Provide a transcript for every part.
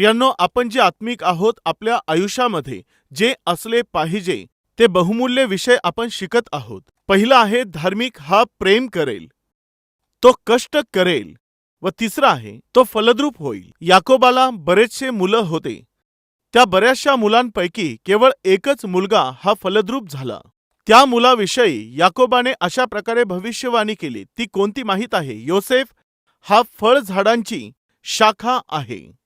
प्रियांनो आपण जे आत्मिक आहोत आपल्या आयुष्यामध्ये जे असले पाहिजे ते बहुमूल्य विषय आपण शिकत आहोत. पहिला आहे धार्मिक हा प्रेम करेल. तो कष्ट करेल. व तिसरा आहे तो फलद्रूप होईल. याकोबाला बरेचसे मुलं होते. त्या बऱ्याचशा मुलांपैकी केवळ एकच मुलगा हा फलद्रूप झाला. त्या मुलाविषयी याकोबाने अशा प्रकारे भविष्यवाणी केली. ती कोणती माहीत आहे? योसेफ हा फळ झाडांची शाखा आहे.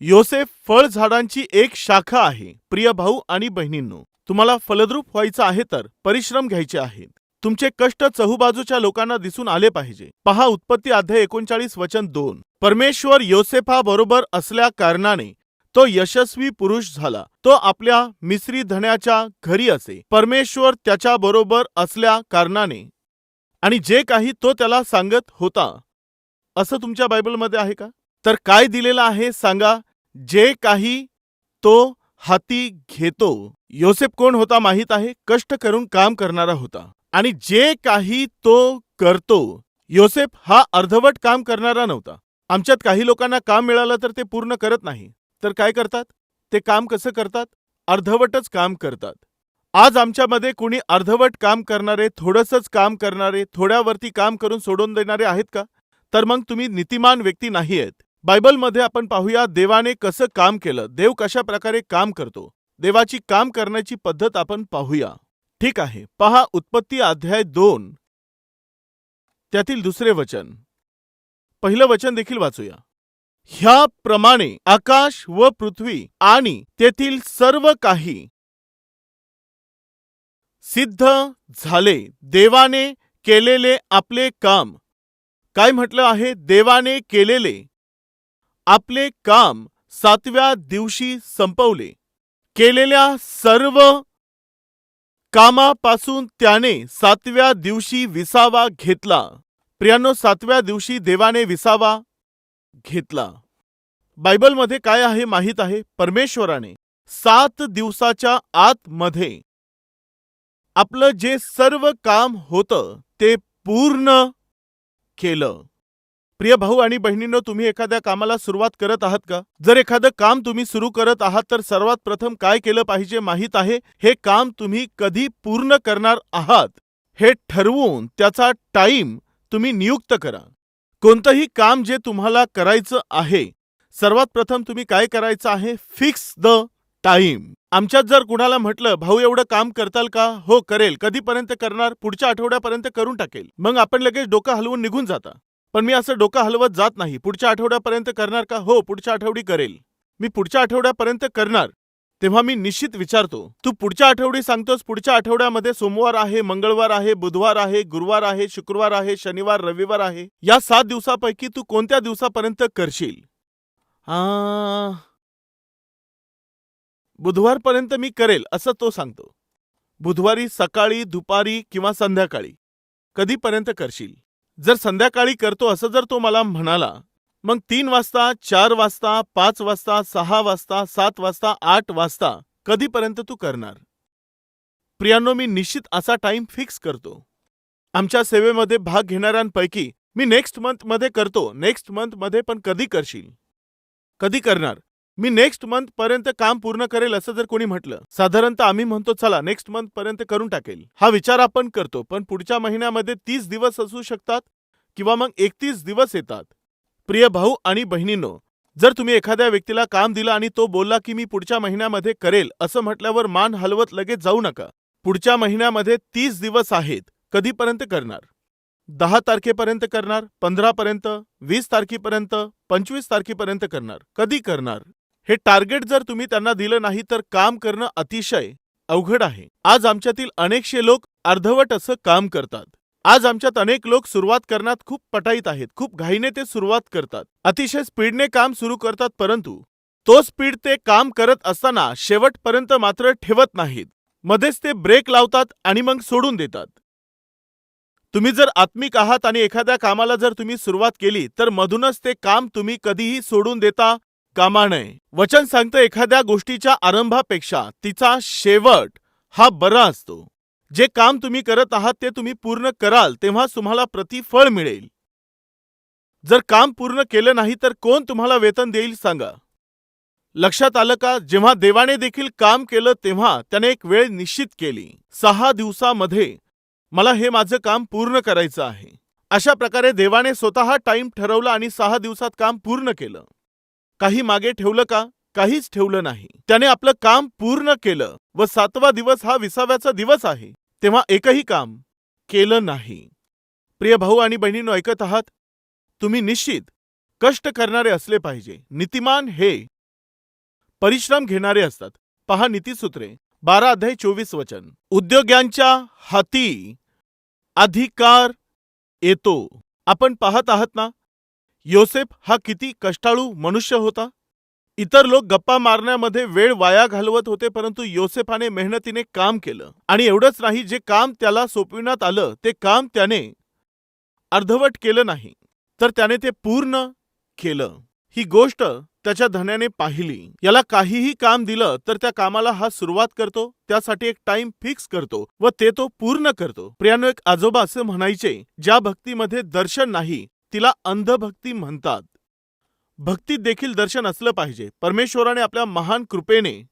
योसेफ फळ झाडांची एक शाखा आहे. प्रिय भाऊ आणि बहिणींनो तुम्हाला फलद्रूप व्हायचं आहे तर परिश्रम घ्यायचे आहेत तुमचे कष्ट चहूबाजूच्या लोकांना दिसून आले पाहिजे. पहा उत्पत्ती अध्याय एकोणचाळीस वचन दोन. परमेश्वर योसेफा बरोबर असल्या कारणाने तो यशस्वी पुरुष झाला. तो आपल्या मिसरी धण्याच्या घरी असे. परमेश्वर त्याच्या बरोबर असल्या कारणाने आणि जे काही तो त्याला सांगत होता. असं तुमच्या बायबलमध्ये आहे का? तर काय दिलेलं आहे सांगा. जे काही तो हाती घेतो. योसेफ कोण होता माहीत आहे? कष्ट करून काम करणारा होता. आणि जे काही तो करतो योसेफ हा अर्धवट काम करणारा नव्हता. आमच्यात काही लोकांना काम मिळालं तर ते पूर्ण करत नाही. तर काय करतात? ते काम कसं करतात? अर्धवटच काम करतात. आज आमच्यामध्ये कुणी अर्धवट काम करणारे थोडंसंच काम करणारे थोड्यावरती काम करून सोडून देणारे आहेत का? तर मग तुम्ही नीतिमान व्यक्ती नाही आहेत बायबलमध्ये आपण पाहूया देवाने कसं काम केलं देव कशा प्रकारे काम करतो. देवाची काम करण्याची पद्धत आपण पाहूया. ठीक आहे पहा उत्पत्ती अध्याय दोन. त्यातील दुसरे वचन. पहिलं वचन देखील वाचूया. ह्याप्रमाणे आकाश व पृथ्वी आणि तेथील सर्व काही सिद्ध झाले. देवाने केलेले आपले काम. काय म्हटलं आहे? देवाने केलेले आपले काम सातव्या दिवशी संपवले. केलेल्या सर्व कामापासून त्याने सातव्या दिवशी विसावा घेतला. प्रियानो सातव्या दिवशी देवाने विसावा घेतला. बायबलमध्ये काय आहे माहीत आहे? परमेश्वराने सात दिवसाच्या आतमध्ये आपलं जे सर्व काम होतं ते पूर्ण केलं. प्रिय भाऊ आणि बहिणींनो तुम्ही एखाद्या कामाला सुरुवात करत आहात का? जर एखादं काम तुम्ही सुरू करत आहात तर सर्वात प्रथम काय केलं पाहिजे माहीत आहे? हे काम तुम्ही कधी पूर्ण करणार आहात? हे ठरवून त्याचा टाईम तुम्ही नियुक्त करा. कोणतंही काम जे तुम्हाला करायचं आहे सर्वात प्रथम तुम्ही काय करायचं आहे? Fix the time. आमच्यात जर कुणाला म्हटलं भाऊ एवढं काम करताल का? हो करेल. कधीपर्यंत करणार? पुढच्या आठवड्यापर्यंत करून टाकेल. मग आपण लगेच डोकं हलवून निघून जाता. पण मी असं डोकं हलवत जात नाही. पुढच्या आठवड्यापर्यंत करणार का? हो पुढच्या आठवडी करेल. मी पुढच्या आठवड्यापर्यंत करणार. तेव्हा मी निश्चित विचारतो तू पुढच्या आठवडी सांगतोस पुढच्या आठवड्यामध्ये सोमवार आहे मंगळवार आहे बुधवार आहे गुरुवार आहे शुक्रवार आहे शनिवार रविवार आहे. या सात दिवसापैकी तू कोणत्या दिवसापर्यंत करशील? आ, बुधवारपर्यंत मी करेल असं तो सांगतो. बुधवारी सकाळी दुपारी किंवा संध्याकाळी. कधीपर्यंत करशील? जर संध्याकाळी करतो असं जर तो मला म्हणाला मग तीन वाजता चार वाजता पाच वाजता सहा वाजता सात वाजता आठ वाजता कधीपर्यंत तू करणार? प्रियांनो मी निश्चित असा टाइम फिक्स करतो. आमच्या सेवेमध्ये भाग घेणाऱ्यांपैकी मी नेक्स्ट मंथमध्ये करतो नेक्स्ट मंथमध्ये पण कधी करशील? कधी करणार? मी नेक्स्ट मंथपर्यंत काम पूर्ण करेल असं जर कोणी म्हटलं साधारणतः आम्ही म्हणतो चला नेक्स्ट मंथपर्यंत करून टाकेल. हा विचार आपण करतो पण पुढच्या महिन्यामध्ये तीस दिवस असू शकतात? किंवा मग एकतीस दिवस येतात. प्रिय भाऊ आणि बहिणींनो जर तुम्ही एखाद्या व्यक्तीला काम दिलं आणि तो बोलला की मी पुढच्या महिन्यामध्ये करेल असं म्हटल्यावर मान हलवत लगेच जाऊ नका. पुढच्या महिन्यामध्ये तीस दिवस आहेत कधीपर्यंत करणार? दहा तारखेपर्यंत करणार पंधरापर्यंत वीस तारखेपर्यंत पंचवीस तारखेपर्यंत करणार? कधी करणार? हे टार्गेट जर तुम्ही त्यांना दिलं नाही तर काम करणं अतिशय अवघड आहे. आज आमच्यातील अनेकशे लोक अर्धवट असं काम करतात. आज आमच्यात अनेक लोक सुरुवात करण्यात खूप पटाईत आहेत. खूप घाईने ते सुरुवात करतात. अतिशय स्पीडने काम सुरू करतात परंतु तो स्पीड ते काम करत असताना शेवटपर्यंत मात्र ठेवत नाहीत. मध्येच ते ब्रेक लावतात आणि मग सोडून देतात. तुम्ही जर आत्मिक आहात आणि एखाद्या कामाला जर तुम्ही सुरुवात केली तर मधूनच ते काम तुम्ही कधीही सोडून देता कामा नये. वचन सांगतं एखाद्या गोष्टीच्या आरंभापेक्षा तिचा शेवट हा बरा असतो. जे काम तुम्ही करत आहात ते तुम्ही पूर्ण कराल तेव्हा तुम्हाला प्रतिफळ मिळेल. जर काम पूर्ण केलं नाही तर कोण तुम्हाला वेतन देईल सांगा. लक्षात आलं का? जेव्हा देवाने देखील काम केलं तेव्हा त्याने एक वेळ निश्चित केली. सहा दिवसामध्ये मला हे माझं काम पूर्ण करायचं आहे. अशा प्रकारे देवाने स्वतः टाइम ठरवला आणि सहा दिवसात काम पूर्ण केलं. काही मागे ठेवलं का? काहीच ठेवलं नाही. त्याने आपलं काम पूर्ण केलं. व सातवा दिवस हा विसाव्याचा दिवस आहे. तेव्हा एकही काम केलं नाही. प्रिय भाऊ आणि बहिणींनो ऐकत आहात? तुम्ही निश्चित कष्ट करणारे असले पाहिजे. नीतिमान हे परिश्रम घेणारे असतात. पहा नीतीसूत्रे बारा अध्याय चोवीस वचन. उद्योगांच्या हाती अधिकार येतो. आपण पाहत आहात ना? योसेफ हा किती कष्टाळू मनुष्य होता. इतर लोक गप्पा मारण्यामध्ये वेळ वाया घालवत होते परंतु योसेफाने मेहनतीने काम केलं. आणि एवढंच नाही जे काम त्याला सोपविण्यात आलं ते काम त्याने अर्धवट केलं नाही. तर त्याने ते पूर्ण केलं. ही गोष्ट त्याच्या धन्याने पाहिली. याला काहीही काम दिलं तर त्या कामाला हा सुरुवात करतो त्यासाठी एक टाइम फिक्स करतो व ते तो पूर्ण करतो. प्रियानो एक आजोबा असे म्हणायचे ज्या भक्तीमध्ये दर्शन नाही तिला अंधभक्ती म्हणतात. भक्तीत देखील दर्शन असलं पाहिजे. परमेश्वराने आपल्या महान कृपेने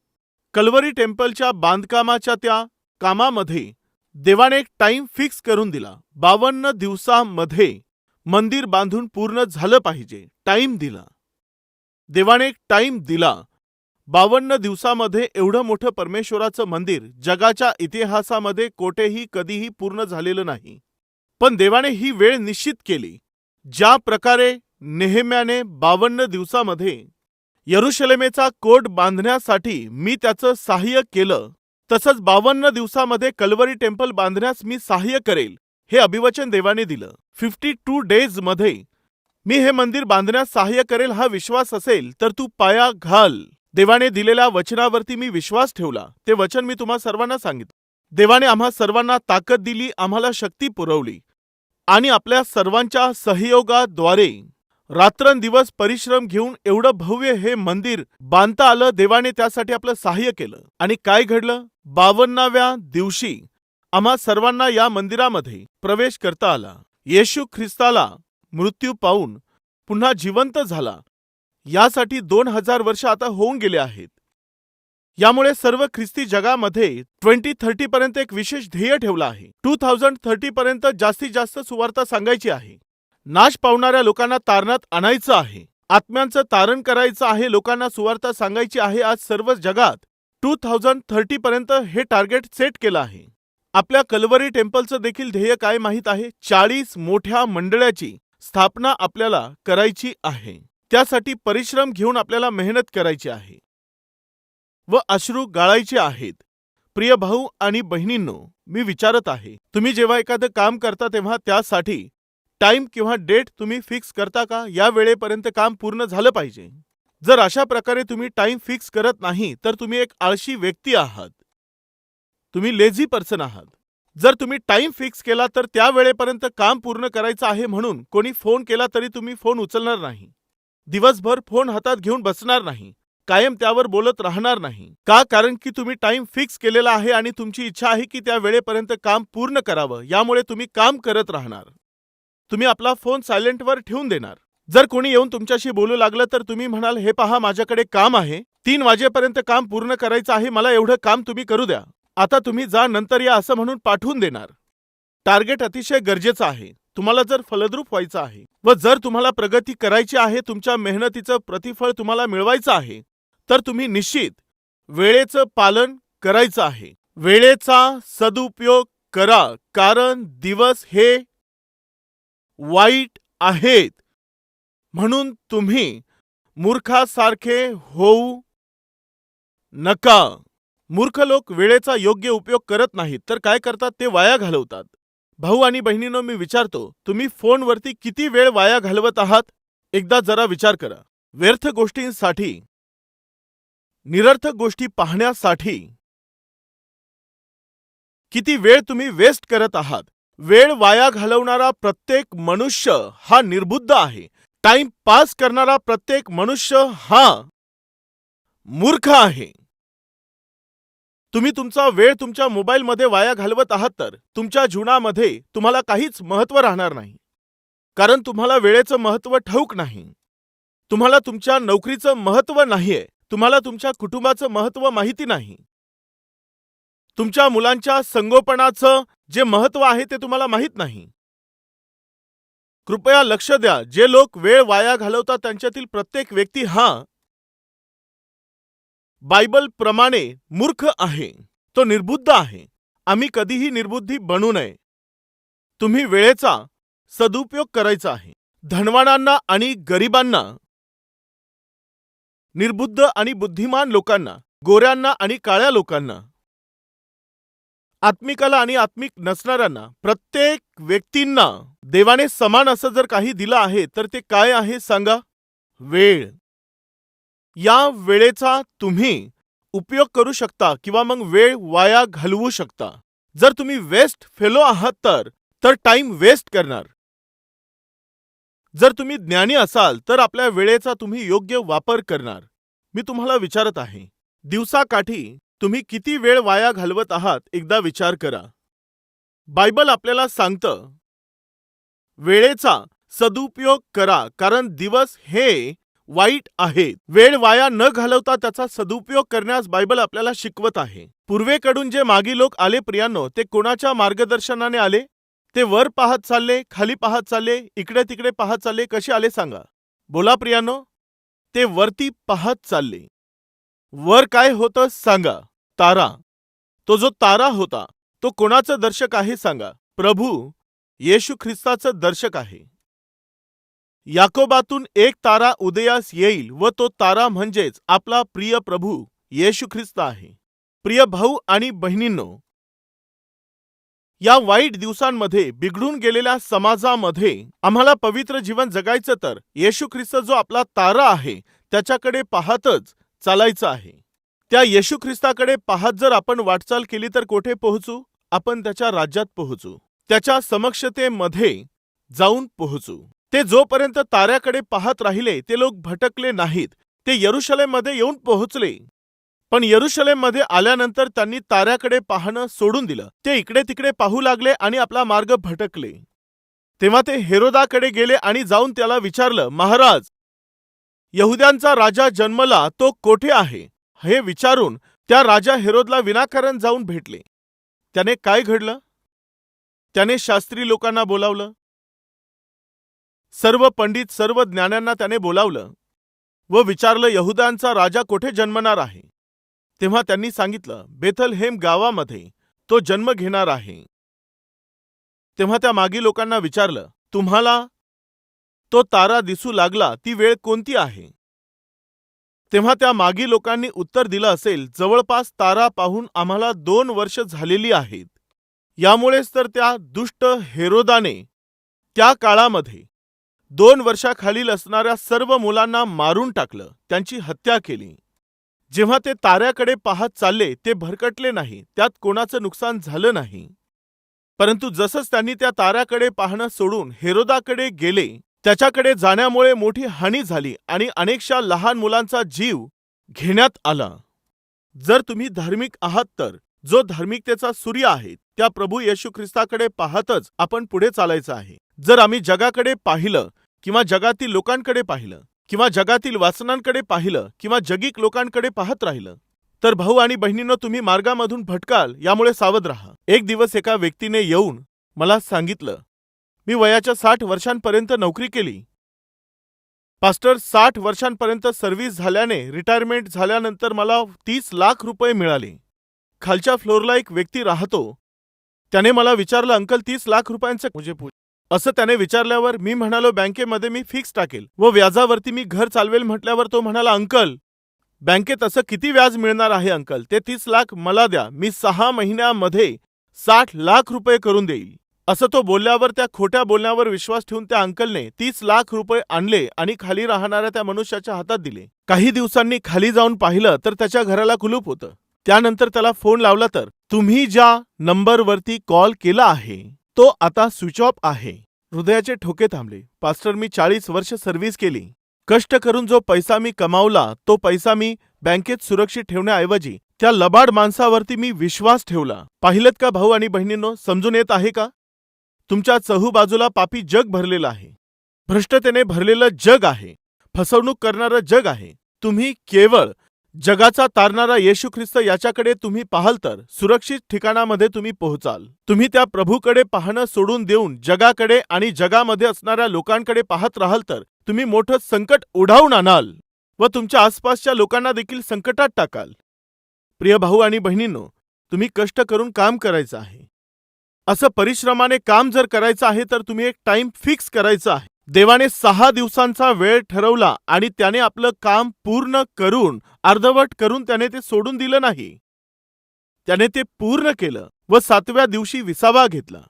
कल्वरी टेम्पलच्या बांधकामाच्या त्या कामामध्ये देवाने एक टाईम फिक्स करून दिला. बावन्न दिवसामध्ये मंदिर बांधून पूर्ण झालं पाहिजे. टाइम दिला. देवाने एक टाईम दिला. बावन्न दिवसामध्ये एवढं मोठं परमेश्वराचं मंदिर जगाच्या इतिहासामध्ये कोठेही कधीही पूर्ण झालेलं नाही. पण देवाने ही वेळ निश्चित केली. ज्या प्रकारे नेहम्याने बावन्न दिवसामध्ये यरुशलेमेचा कोट बांधण्यासाठी मी त्याचं सहाय्य केलं. तसंच बावन्न दिवसामध्ये कलवरी टेम्पल बांधण्यास मी सहाय्य करेल हे अभिवचन देवाने दिलं. फिफ्टी टू डेजमध्ये मी हे मंदिर बांधण्यास सहाय्य करेल हा विश्वास असेल तर तू पाया घाल. देवाने दिलेल्या वचनावरती मी विश्वास ठेवला. ते वचन मी तुम्हा सर्वांना सांगितलं. देवाने आम्हा सर्वांना ताकद दिली आम्हाला शक्ती पुरवली आणि आपल्या सर्वांच्या सहयोगाद्वारे रात्रंदिवस परिश्रम घेऊन एवढं भव्य हे मंदिर बांधता आलं देवाने त्यासाठी आपलं सहाय्य केलं. आणि काय घडलं? बावन्नाव्या दिवशी आम्हा सर्वांना या मंदिरामध्ये प्रवेश करता आला. येशू ख्रिस्ताला मृत्यू पाहून पुन्हा जिवंत झाला. यासाठी दोन हजार वर्ष आता होऊन गेले आहेत. यामुळे सर्व ख्रिस्ती जगामध्ये ट्वेंटी थर्टी पर्यंत एक विशेष ध्येय ठेवलं आहे. टू थाउजंड थर्टी पर्यंत जास्तीत जास्त सुवार्ता सांगायची आहे. नाश पावणाऱ्या लोकांना तारणात आणायचं आहे. आत्म्यांचं तारण करायचं आहे लोकांना सुवार्ता सांगायची आहे आज सर्व जगात. टू थाउजंड थर्टी पर्यंत हे टार्गेट सेट केलं आहे. आपल्या कलवरी टेम्पलचं देखील ध्येय काय माहीत आहे? चाळीस मोठ्या मंडळाची स्थापना आपल्याला करायची आहे. त्यासाठी परिश्रम घेऊन आपल्याला मेहनत करायची आहे. व अश्रू गाळायचे आहेत. प्रिय भाऊ आणि बहिणींनो मी विचारत आहे तुम्ही जेव्हा एखादं काम करता तेव्हा त्यासाठी टाइम किंवा डेट तुम्ही फिक्स करता का? या वेळेपर्यंत काम पूर्ण झालं पाहिजे. जर अशा प्रकारे तुम्ही टाइम फिक्स करत नाही तर तुम्ही एक आळशी व्यक्ती आहात. तुम्ही लेझी पर्सन आहात. जर तुम्ही टाइम फिक्स केला तर त्या वेळेपर्यंत काम पूर्ण करायचं आहे म्हणून कोणी फोन केला तरी तुम्ही फोन उचलणार नाही. दिवसभर फोन हातात घेऊन बसणार नाही. कायम त्यावर बोलत राहणार नाही. का? कारण की तुम्ही टाइम फिक्स केलेला आहे आणि तुमची इच्छा आहे की त्या वेळेपर्यंत काम पूर्ण करावं. यामुळे तुम्ही काम करत राहणार. तुम्ही आपला फोन सायलेंटवर ठेवून देणार. जर कोणी येऊन तुमच्याशी बोलू लागलं तर तुम्ही म्हणाल हे पहा माझ्याकडे काम आहे. तीन वाजेपर्यंत काम पूर्ण करायचं आहे मला एवढं काम तुम्ही करू द्या. आता तुम्ही जा नंतर या असं म्हणून पाठवून देणार. टार्गेट अतिशय गरजेचं आहे. तुम्हाला जर फलद्रूप व्हायचं आहे व जर तुम्हाला प्रगती करायची आहे तुमच्या मेहनतीचं प्रतिफळ तुम्हाला मिळवायचं आहे तर तुम्ही निश्चित वेळेचं पालन करायचं आहे. वेळेचा सदुपयोग करा कारण दिवस हे वाईट आहेत. म्हणून तुम्ही मूर्खासारखे होऊ नका. मूर्ख लोक वेळेचा योग्य उपयोग करत नाहीत तर काय करतात? ते वाया घालवतात. भाऊ आणि बहिणींनो मी विचारतो तुम्ही फोनवरती किती वेळ वाया घालवत आहात? एकदा जरा विचार करा. व्यर्थ गोष्टींसाठी निरर्थक गोष्टी पाहण्यासाठी किती वेळ तुम्ही वेस्ट करत आहात? वेळ वाया घालवणारा प्रत्येक मनुष्य हा निर्बुद्ध आहे. टाइम पास करणारा प्रत्येक मनुष्य हा मूर्ख आहे. तुम्ही तुमचा वेळ तुमच्या मोबाईलमध्ये वाया घालवत आहात तर तुमच्या जीवनामध्ये तुम्हाला काहीच महत्त्व राहणार नाही. कारण तुम्हाला वेळेचं महत्त्व ठाऊक नाही. तुम्हाला तुमच्या नोकरीचं महत्त्व नाहीये. तुम्हाला तुमच्या कुटुंबाचं महत्त्व माहिती नाही. तुमच्या मुलांच्या संगोपनाचं जे महत्त्व आहे ते तुम्हाला माहीत नाही. कृपया लक्ष द्या जे लोक वेळ वाया घालवतात त्यांच्यातील प्रत्येक व्यक्ती हा बायबल प्रमाणे मूर्ख आहे. तो निर्बुद्ध आहे. आम्ही कधीही निर्बुद्धी बनू नये. तुम्ही वेळेचा सदुपयोग करायचा आहे. धनवानांना आणि गरिबांना निर्बुद्ध आणि बुद्धिमान लोकांना गोऱ्यांना आणि काळ्या लोकांना आत्मिकाला आणि आत्मिक नसणाऱ्यांना प्रत्येक व्यक्तींना देवाने समान असं जर काही दिलं आहे तर ते काय आहे सांगा? वेळ. या वेळेचा तुम्ही उपयोग करू शकता किंवा मग वेळ वाया घालवू शकता. जर तुम्ही वेस्ट फेलो आहात तर तर टाइम वेस्ट करणार. जर तुम्ही ज्ञानी असाल तर आपल्या वेळेचा तुम्ही योग्य वापर करणार. मी तुम्हाला विचारत आहे. दिवसाकाठी तुम्ही किती वेळ वाया घालवत आहात एकदा विचार करा. बायबल आपल्याला सांगतं वेळेचा सदुपयोग करा कारण दिवस हे वाईट आहेत वेळ वाया न घालवता त्याचा सदुपयोग करण्यास बायबल आपल्याला शिकवत आहे. पूर्वेकडून जे मागी लोक आले प्रियांनो ते कोणाच्या मार्गदर्शनाने आले? ते वर पाहत चालले खाली पाहत चालले इकडे तिकडे पाहत चालले कसे आले सांगा? बोला प्रियांनो. ते वरती पाहत चालले. वर काय होतं सांगा. तारा. तो जो तारा होता तो कोणाचं दर्शक आहे सांगा. प्रभू येशू ख्रिस्ताचं दर्शक आहे. याकोबातून एक तारा उदयास येईल व तो तारा म्हणजेच आपला प्रिय प्रभू येशू ख्रिस्त आहे. प्रिय भाऊ आणि बहिणींनो या वाईट दिवसांमध्ये बिघडून गेलेल्या समाजामध्ये आम्हाला पवित्र जीवन जगायचं तर येशू ख्रिस्त जो आपला तारा आहे त्याच्याकडे पाहतच चालायचं आहे. त्या येशू ख्रिस्ताकडे पाहत जर आपण वाटचाल केली तर कोठे पोहोचू? आपण त्याच्या राज्यात पोहोचू. त्याच्या समक्षतेमध्ये जाऊन पोहोचू. ते जोपर्यंत ताऱ्याकडे पाहत राहिले ते लोक भटकले नाहीत. ते यरुशलेममध्ये येऊन पोहोचले. पण यरुशलेममध्ये आल्यानंतर त्यांनी ताऱ्याकडे पाहणं सोडून दिलं. ते इकडे तिकडे पाहू लागले आणि आपला मार्ग भटकले. तेव्हा ते हेरोदाकडे गेले आणि जाऊन त्याला विचारलं महाराज यहुद्यांचा राजा जन्मला तो कोठे आहे हे विचारून त्या राजा हेरोदला विनाकारण जाऊन भेटले. त्याने काय घडलं? त्याने शास्त्री लोकांना बोलावलं. सर्व पंडित सर्व ज्ञानांना त्याने बोलावलं व विचारलं यहुदांचा राजा कोठे जन्मणार आहे? तेव्हा त्यांनी सांगितलं बेथलहेम गावामध्ये तो जन्म घेणार आहे. तेव्हा त्या मागी लोकांना विचारलं तुम्हाला तो तारा दिसू लागला ती वेळ कोणती आहे? तेव्हा त्या मागी लोकांनी उत्तर दिलं असेल जवळपास तारा पाहून आम्हाला दोन वर्ष झालेली आहेत. यामुळेच तर त्या दुष्ट हेरोदाने त्या काळामध्ये दोन वर्षाखालील असणाऱ्या सर्व मुलांना मारून टाकलं त्यांची हत्या केली. जेव्हा ते ताऱ्याकडे पाहत चालले ते भरकटले नाही त्यात कोणाचं नुकसान झालं नाही. परंतु जसंच त्यांनी त्या ताऱ्याकडे पाहणं सोडून हेरोदाकडे गेले त्याच्याकडे जाण्यामुळे मोठी हानी झाली आणि अनेकशा लहान मुलांचा जीव घेण्यात आला. जर तुम्ही धार्मिक आहात तर जो धार्मिकतेचा सूर्य आहे त्या प्रभू येशू ख्रिस्ताकडे पाहतच आपण पुढे चालायचं आहे. जर आम्ही जगाकडे पाहिलं किंवा जगातील लोकांकडे पाहिलं किंवा जगातील वाचनांकडे पाहिलं किंवा जगिक लोकांकडे पाहत राहिलं तर भाऊ आणि बहिणींनो तुम्ही मार्गामधून भटकाल यामुळे सावध राहा. एक दिवस एका व्यक्तीने येऊन मला सांगितलं मी वयाच्या साठ वर्षांपर्यंत नोकरी केली. पास्टर साठ वर्षांपर्यंत सर्व्हिस झाल्याने रिटायरमेंट झाल्यानंतर मला तीस लाख रुपये मिळाले. खालच्या फ्लोअरला एक व्यक्ती राहतो. त्याने मला विचारलं अंकल तीस लाख रुपयांचं म्हणजे असं त्याने विचारल्यावर मी म्हणालो बँकेमध्ये मी फिक्स टाकेल व व्याजावरती मी घर चालवेल म्हटल्यावर तो म्हणाला अंकल बँकेत असं किती व्याज मिळणार आहे अंकल? ते तीस लाख मला द्या. मी सहा महिन्यामध्ये साठ लाख रुपये करून देईल. असं तो बोलल्यावर त्या खोट्या बोलण्यावर विश्वास ठेवून त्या अंकलने तीस लाख रुपये आणले आणि खाली राहणाऱ्या त्या मनुष्याच्या हातात दिले. काही दिवसांनी खाली जाऊन पाहिलं तर त्याच्या घराला कुलूप होतं. त्यानंतर त्याला फोन लावला तर तुम्ही ज्या नंबरवरती कॉल केला आहे तो आता स्विच ऑफ आहे. हृदयाचे ठोके थांबले. पास्टर मी चाळीस वर्ष सर्व्हिस केली. कष्ट करून जो पैसा मी कमावला तो पैसा मी बँकेत सुरक्षित ठेवण्याऐवजी त्या लबाड माणसावरती मी विश्वास ठेवला. पाहिलं का भाऊ आणि बहिणींनो समजून येत आहे का? तुमच्या चहूबाजूला पापी जग भरलेलं आहे. भ्रष्टतेने भरलेलं जग आहे. फसवणूक करणारं जग आहे. तुम्ही केवळ जगाचा तारणारा येशू ख्रिस्त याच्याकडे तुम्ही पाहाल तर सुरक्षित ठिकाणामध्ये तुम्ही पोहोचाल. तुम्ही त्या प्रभूकडे पाहणं सोडून देऊन जगाकडे आणि जगामध्ये असणाऱ्या लोकांकडे पाहत राहाल तर तुम्ही मोठं संकट ओढावून आणाल व तुमच्या आसपासच्या लोकांना देखील संकटात टाकाल. प्रिय भाऊ आणि बहिणींनो तुम्ही कष्ट करून काम करायचं आहे. असं परिश्रमाने काम जर करायचं आहे तर तुम्ही एक टाइम फिक्स करायचा आहे. देवाने सहा दिवसांचा वेळ ठरवला आणि त्याने आपलं काम पूर्ण करून अर्धवट करून त्याने ते सोडून दिलं नाही. त्याने ते पूर्ण केलं व सातव्या दिवशी विसावा घेतला.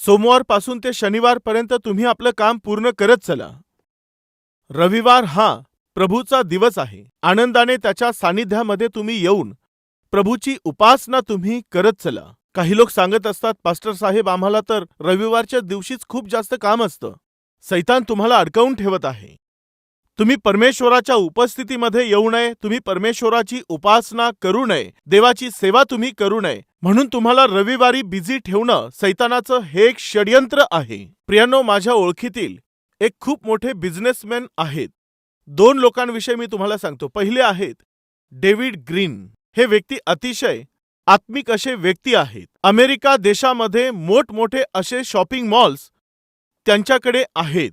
सोमवारपासून ते शनिवारपर्यंत तुम्ही आपलं काम पूर्ण करत चला. रविवार हा प्रभूचा दिवस आहे. आनंदाने त्याच्या सानिध्यामध्ये तुम्ही येऊन प्रभूची उपासना तुम्ही करत चला. काही लोक सांगत असतात पास्टर साहेब आम्हाला तर रविवारच्या दिवशीच खूप जास्त काम असतं. सैतान तुम्हाला अडकवून ठेवत आहे. तुम्ही परमेश्वराच्या उपस्थितीमध्ये येऊ नये तुम्ही परमेश्वराची उपासना करू नये देवाची सेवा तुम्ही करू नये. म्हणून तुम्हाला रविवारी बिझी ठेवणं सैतानाचं हे एक षडयंत्र आहे. प्रियानो माझ्या ओळखीतील एक खूप मोठे बिझनेसमॅन आहेत. दोन लोकांविषयी मी तुम्हाला सांगतो. पहिले आहेत डेव्हिड ग्रीन. हे व्यक्ती अतिशय आत्मिक असे व्यक्ती आहेत. अमेरिका देशामध्ये मोठमोठे असे शॉपिंग मॉल्स त्यांच्याकडे आहेत.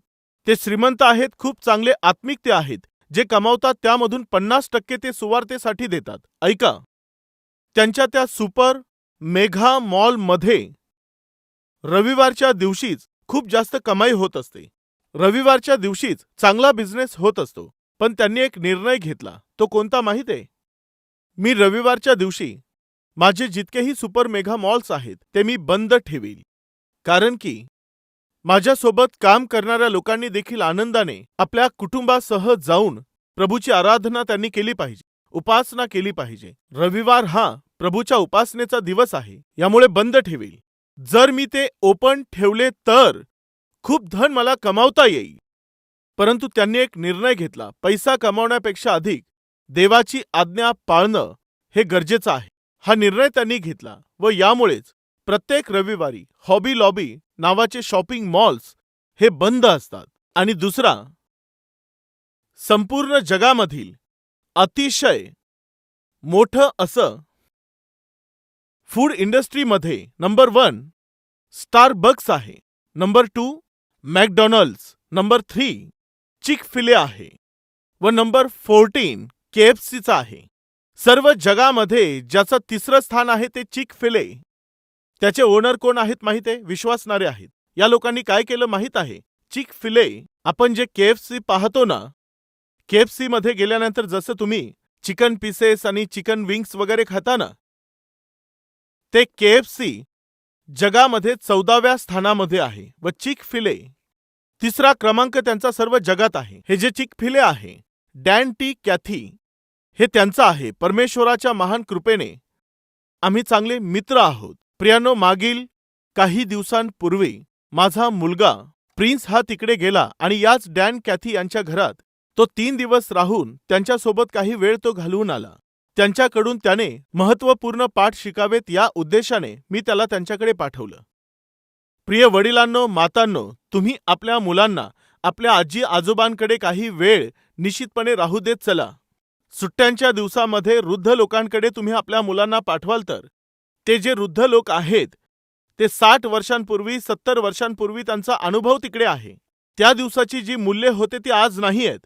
ते श्रीमंत आहेत खूप चांगले आत्मिक ते आहेत जे कमावतात त्यामधून पन्नास टक्के ते सुवार्तेसाठी देतात. ऐका. त्यांच्या त्या सुपर मेघा मॉलमध्ये रविवारच्या दिवशीच खूप जास्त कमाई होत असते. रविवारच्या दिवशीच चांगला बिझनेस होत असतो पण त्यांनी एक निर्णय घेतला. तो कोणता माहीत आहे? मी रविवारच्या दिवशी माझे जितकेही सुपर मेघा मॉल्स आहेत ते मी बंद ठेवील कारण की माझ्यासोबत काम करणाऱ्या लोकांनी देखील आनंदाने आपल्या कुटुंबासह जाऊन प्रभूची आराधना त्यांनी केली पाहिजे उपासना केली पाहिजे. रविवार हा प्रभूच्या उपासनेचा दिवस आहे यामुळे बंद ठेवील जर मी ते ओपन ठेवले तर खूप धन मला कमावता येईल. परंतु त्यांनी एक निर्णय घेतला पैसा कमावण्यापेक्षा अधिक देवाची आज्ञा पाळणं हे गरजेचं आहे. हा निर्णय त्यांनी घेतला व यामुळेच प्रत्येक रविवारी हॉबी लॉबी नावाचे शॉपिंग मॉल्स हे बंद असतात. आणि दुसरा संपूर्ण जगामधील अतिशय मोठं असं फूड इंडस्ट्रीमध्ये नंबर वन स्टारबक्स आहे. Number two McDonald's number three Chick-fil-A आहे. व नंबर फोर्टीन के एफ सीचा आहे. सर्व जगामध्ये ज्याचं तिसरं स्थान आहे ते चिक फिले. त्याचे ओनर कोण आहेत माहीत आहे विश्वासणारे आहेत. या लोकांनी काय केलं माहीत आहे? चिक फिले आपण जे के एफ सी पाहतो ना के एफमध्ये गेल्यानंतर जसं तुम्ही चिकन पीसेस आणि चिकन विंग्स वगैरे खाता ना ते के एफ सी जगामध्ये चौदाव्या स्थानामध्ये आहे व चिक फिले तिसरा क्रमांक त्यांचा सर्व जगात आहे. हे जे चिक फिले आहे डॅन टी कॅथी हे त्यांचं आहे परमेश्वराच्या महान कृपेने. आम्ही चांगले मित्र आहोत. प्रियानो मागील काही दिवसांपूर्वी माझा मुलगा प्रिन्स हा तिकडे गेला आणि याच डॅन कॅथी यांच्या घरात तो तीन दिवस राहून त्यांच्यासोबत काही वेळ तो घालवून आला. त्यांच्याकडून त्याने महत्त्वपूर्ण पाठ शिकावेत या उद्देशाने मी त्याला त्यांच्याकडे पाठवलं. प्रिय वडिलांनो मातांनो तुम्ही आपल्या मुलांना आपल्या आजी आजोबांकडे काही वेळ निश्चितपणे राहू देत चला. सुट्ट्यांच्या दिवसामध्ये वृद्ध लोकांकडे तुम्ही आपल्या मुलांना पाठवाल तर. ते जे वृद्ध लोक आहेत ते साठ वर्षांपूर्वी सत्तर वर्षांपूर्वी त्यांचा अनुभव तिकडे आहे. त्या दिवसाची जी मूल्ये होते ती आज नाही आहेत.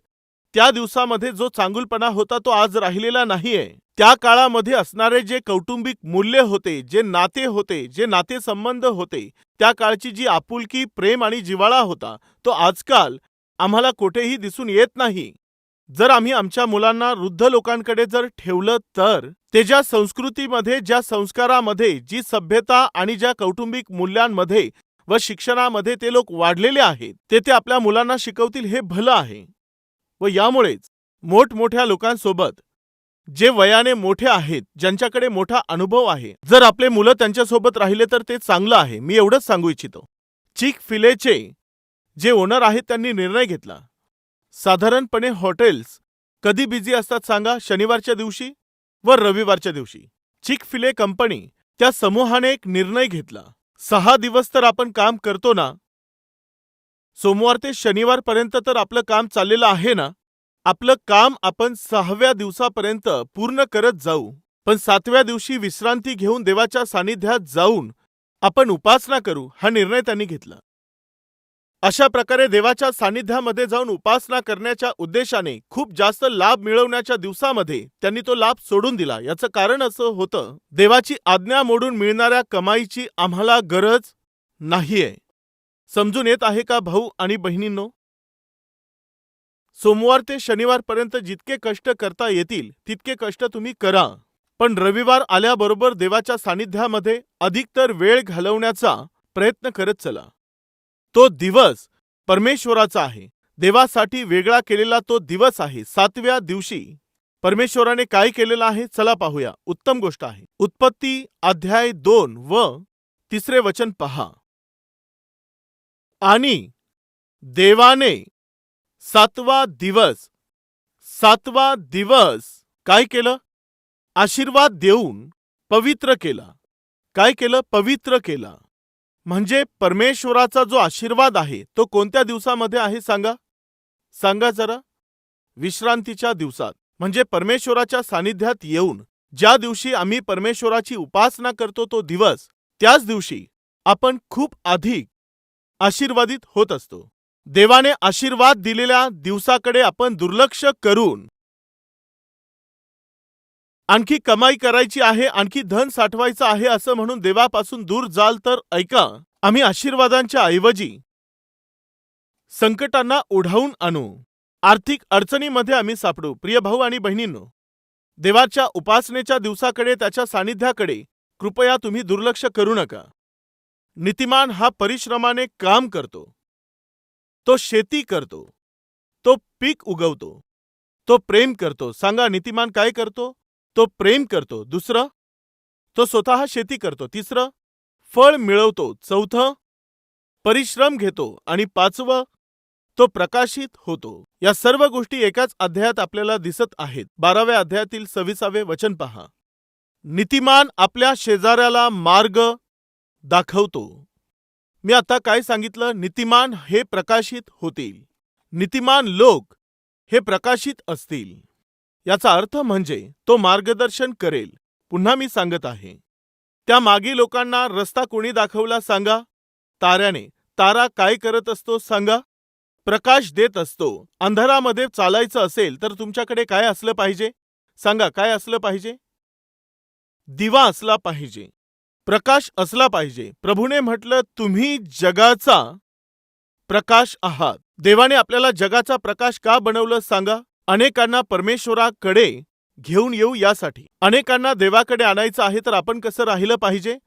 त्या दिवसामध्ये जो चांगुलपणा होता तो आज राहिलेला नाहीये. त्या काळामध्ये असणारे जे कौटुंबिक मूल्य होते जे नाते होते जे नातेसंबंध होते त्या काळची जी आपुलकी प्रेम आणि जिव्हाळा होता तो आजकाल आम्हाला कुठेही दिसून येत नाही. जर आम्ही आमच्या मुलांना वृद्ध लोकांकडे जर ठेवलं तर ते ज्या संस्कृतीमध्ये ज्या संस्कारामध्ये जी सभ्यता आणि ज्या कौटुंबिक मूल्यांमध्ये व शिक्षणामध्ये ते लोक वाढलेले आहेत ते ते आपल्या मुलांना शिकवतील हे भलं आहे. व यामुळेच मोठमोठ्या लोकांसोबत जे वयाने मोठे आहेत ज्यांच्याकडे मोठा अनुभव आहे जर आपले मुलं त्यांच्यासोबत राहिले तर ते चांगलं आहे मी एवढंच सांगू इच्छितो. चिक फिलेचे जे ओनर आहेत त्यांनी निर्णय घेतला. साधारणपणे हॉटेल्स कधी बिझी असतात सांगा शनिवारच्या दिवशी व रविवारच्या दिवशी. चिक फिले कंपनी त्या समूहाने एक निर्णय घेतला. सहा दिवस तर आपण काम करतो ना? सोमवार ते शनिवारपर्यंत तर आपलं काम चाललेलं आहे ना? आपलं काम आपण सहाव्या दिवसापर्यंत पूर्ण करत जाऊ. पण सातव्या दिवशी विश्रांती घेऊन देवाच्या सानिध्यात जाऊन आपण उपासना करू हा निर्णय त्यांनी घेतला. अशा प्रकारे देवाच्या सानिध्यामध्ये जाऊन उपासना करण्याच्या उद्देशाने खूप जास्त लाभ मिळवण्याच्या दिवसामध्ये त्यांनी तो लाभ सोडून दिला. याचं कारण असं होतं देवाची आज्ञा मोडून मिळणाऱ्या कमाईची आम्हाला गरज नाहीये. समजून येत आहे का भाऊ आणि बहिणींनो? सोमवार ते शनिवारपर्यंत जितके कष्ट करता येतील तितके कष्ट तुम्ही करा. पण रविवार आल्याबरोबर देवाच्या सानिध्यामध्ये अधिकतर वेळ घालवण्याचा प्रयत्न करत चला. तो दिवस परमेश्वराचा आहे. देवासाठी वेगळा केलेला तो दिवस आहे. सातव्या दिवशी परमेश्वराने काय केलेलं आहे? चला पाहूया. उत्तम गोष्ट आहे. उत्पत्ती अध्याय दोन व तिसरे वचन पहा. आणि देवाने सातवा दिवस सातवा दिवस काय केलं? आशीर्वाद देऊन पवित्र केला. काय केलं? पवित्र केला. म्हणजे परमेश्वराचा जो आशीर्वाद आहे तो कोणत्या दिवसामध्ये आहे सांगा? सांगा जरा. विश्रांतीच्या दिवसात म्हणजे परमेश्वराच्या सानिध्यात येऊन ज्या दिवशी आम्ही परमेश्वराची उपासना करतो तो दिवस त्याच दिवशी आपण खूप अधिक आशीर्वादित होत असतो. देवाने आशीर्वाद दिलेल्या दिवसाकडे आपण दुर्लक्ष करून आणखी कमाई करायची आहे आणखी धन साठवायचं आहे असं म्हणून देवापासून दूर जाल तर ऐका आम्ही आशीर्वादांच्या ऐवजी संकटांना ओढावून आणू. आर्थिक अडचणीमध्ये आम्ही सापडू. प्रिय भाऊ आणि बहिणींनो देवाच्या उपासनेच्या दिवसाकडे त्याच्या सानिध्याकडे कृपया तुम्ही दुर्लक्ष करू नका. नीतिमान हा परिश्रमाने काम करतो. तो शेती करतो. तो पीक उगवतो. तो प्रेम करतो. सांगा नीतिमान काय करतो? तो प्रेम करतो दुसरं? तो स्वतः शेती करतो तिसरं? फळ मिळवतो चौथं? परिश्रम घेतो आणि पाचवं? तो प्रकाशित होतो. या सर्व गोष्टी एकाच अध्यायात आपल्याला दिसत आहेत. बाराव्या अध्यायातील सव्वीसावे वचन पहा. नीतिमान आपल्या शेजाऱ्याला मार्ग दाखवतो. मी आता काय सांगितलं? नीतिमान हे प्रकाशित होतील. नीतिमान लोक हे प्रकाशित असतील. याचा अर्थ म्हणजे तो मार्गदर्शन करेल. पुन्हा मी सांगत आहे. त्या मागी लोकांना रस्ता कोणी दाखवला सांगा? ताऱ्याने. तारा काय करत असतो सांगा? प्रकाश देत असतो. अंधारामध्ये चालायचं असेल तर तुमच्याकडे काय असलं पाहिजे? सांगा काय असलं पाहिजे? दिवा असला पाहिजे. प्रकाश असला पाहिजे. प्रभूने म्हटलं तुम्ही जगाचा प्रकाश आहात. देवाने आपल्याला जगाचा प्रकाश का बनवलं सांगा? अनेकांना परमेश्वराकडे घेऊन येऊ यासाठी. अनेकांना देवाकडे आणायचं आहे तर आपण कसं राहिलं पाहिजे?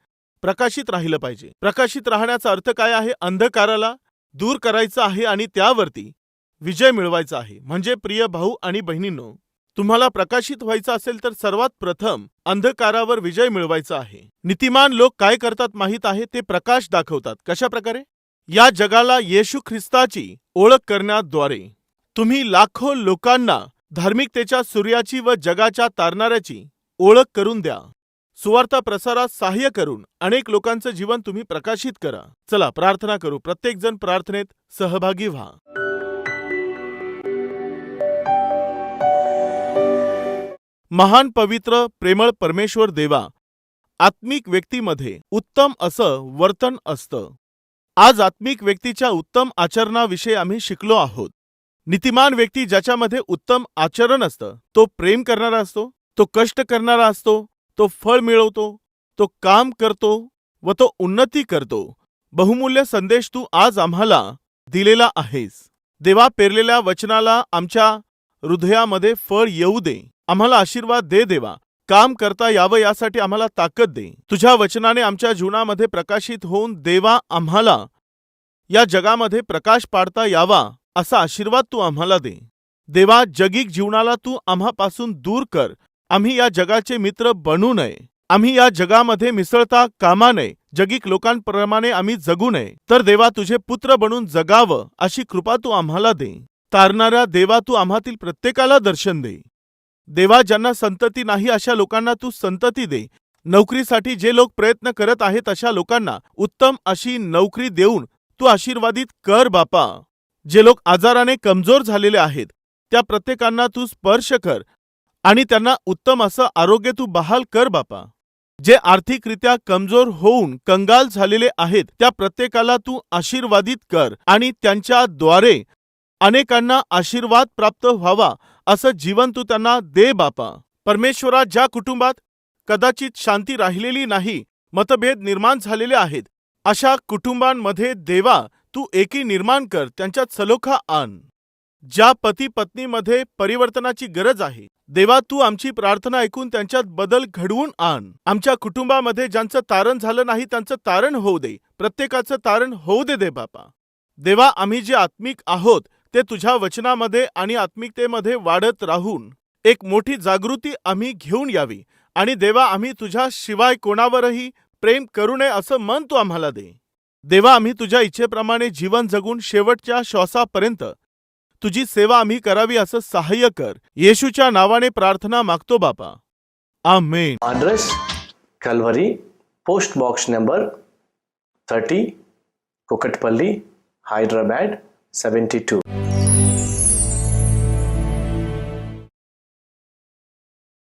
प्रकाशित राहिलं पाहिजे. प्रकाशित राहण्याचा अर्थ काय आहे? अंधकाराला दूर करायचं आहे आणि त्यावरती विजय मिळवायचा आहे. म्हणजे प्रिय भाऊ आणि बहिणींनो तुम्हाला प्रकाशित व्हायचं असेल तर सर्वात प्रथम अंधकारावर विजय मिळवायचा आहे. नीतिमान लोक काय करतात माहीत आहे? ते प्रकाश दाखवतात. कशा प्रकारे या जगाला येशू ख्रिस्ताची ओळख करण्याद्वारे. तुम्ही लाखो लोकांना धार्मिकतेच्या सूर्याची व जगाच्या तारणाऱ्याची ओळख करून द्या. सुवार्ता प्रसारात सहाय्य करून अनेक लोकांचं जीवन तुम्ही प्रकाशित करा. चला प्रार्थना करू. प्रत्येकजण प्रार्थनेत सहभागी व्हा. महान पवित्र प्रेमळ परमेश्वर देवा आत्मिक व्यक्तीमध्ये उत्तम असं वर्तन असतं. आज आत्मिक व्यक्तीच्या उत्तम आचरणाविषयी आम्ही शिकलो आहोत. नीतिमान व्यक्ती ज्याच्यामध्ये उत्तम आचरण असतं तो प्रेम करणारा असतो तो कष्ट करणारा असतो तो फळ मिळवतो तो काम करतो व तो उन्नती करतो. बहुमूल्य संदेश तू आज आम्हाला दिलेला आहेस. देवा पेरलेल्या वचनाला आमच्या हृदयामध्ये फळ येऊ दे. आम्हाला आशीर्वाद दे देवा. काम करता यावं यासाठी आम्हाला ताकद दे. तुझ्या वचनाने आमच्या जीवनामध्ये प्रकाशित होऊन देवा आम्हाला या जगामध्ये प्रकाश पाडता यावा. असा आशीर्वाद तू आम्हाला दे. देवा जगिक जीवनाला तू आम्हापासून दूर कर. आम्ही या जगाचे मित्र बनू नये. आम्ही या जगामध्ये मिसळता कामा नये. जगिक लोकांप्रमाणे आम्ही जगू नये. तर देवा तुझे पुत्र बनून जगावं अशी कृपा तू आम्हाला दे. तारणाऱ्या देवा तू आम्हातील प्रत्येकाला दर्शन दे. देवा ज्यांना संतती नाही अशा लोकांना तू संतती दे. नोकरीसाठी जे लोक प्रयत्न करत आहेत अशा लोकांना उत्तम अशी नोकरी देऊन तू आशीर्वादित कर बापा. जे लोक आजाराने कमजोर झालेले आहेत त्या प्रत्येकांना तू स्पर्श कर आणि त्यांना उत्तम असं आरोग्य तू बहाल कर बापा. जे आर्थिकरित्या कमजोर होऊन कंगाल झालेले आहेत त्या प्रत्येकाला तू आशीर्वादित कर आणि त्यांच्याद्वारे अनेकांना आशीर्वाद प्राप्त व्हावा असं जीवन तू त्यांना दे बापा. परमेश्वरा ज्या कुटुंबात कदाचित शांती राहिलेली नाही मतभेद निर्माण झालेले आहेत अशा कुटुंबांमध्ये देवा तू एकी निर्माण कर त्यांच्यात सलोखा आण. ज्या पती पत्नीमध्ये परिवर्तनाची गरज आहे देवा तू आमची प्रार्थना ऐकून त्यांच्यात बदल घडवून आण. आमच्या कुटुंबामध्ये ज्यांचं तारण झालं नाही त्यांचं तारण होऊ दे. प्रत्येकाचं तारण होऊ दे दे बापा. देवा आम्ही जे आत्मिक आहोत ते तुझ्या वचनामध्ये आणि आत्मिकतेमध्ये वाढत राहून एक मोठी जागृती आम्ही घेऊन यावी आणि देवा आम्ही तुझ्या शिवाय कोणावरही प्रेम करू नये असं मन तू आम्हाला दे. देवा आम्ही तुझ्या इच्छेप्रमाणे जीवन जगून शेवटच्या श्वासापर्यंत तुझी सेवा आम्ही करावी असं सहाय्य कर. येशूच्या नावाने प्रार्थना मागतो बापा. आमेन. address Calvary, post box number 30, Kukatpalli, Hyderabad 72.